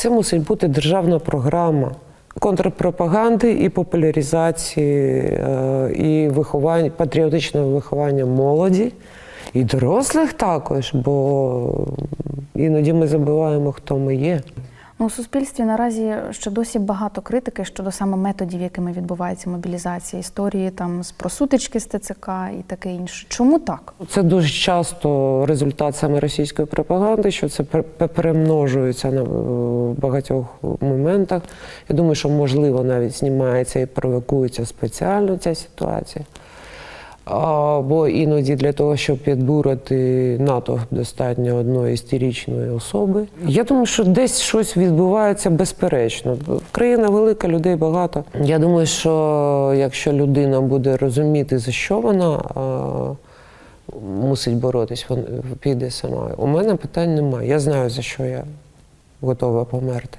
Це мусить бути державна програма контрпропаганди і популяризації е, і виховання, патріотичного виховання молоді і дорослих також, бо іноді ми забуваємо, хто ми є. Ну, у суспільстві наразі ще досі багато критики щодо саме методів, якими відбувається мобілізація, історії там з просутички з ТЦК і таке інше. Чому так? Це дуже часто результат саме російської пропаганди, що це пер- пер- перемножується на е, багатьох моментах. Я думаю, що можливо навіть знімається і провокується спеціально ця ситуація. А, Бо іноді для того, щоб підбурити НАТО, достатньо одної істеричної особи. Я думаю, що десь щось відбувається безперечно. Країна велика, людей багато. Я думаю, що якщо людина буде розуміти, за що вона а, мусить боротись, вона піде сама. У мене питань немає. Я знаю, за що я готова померти.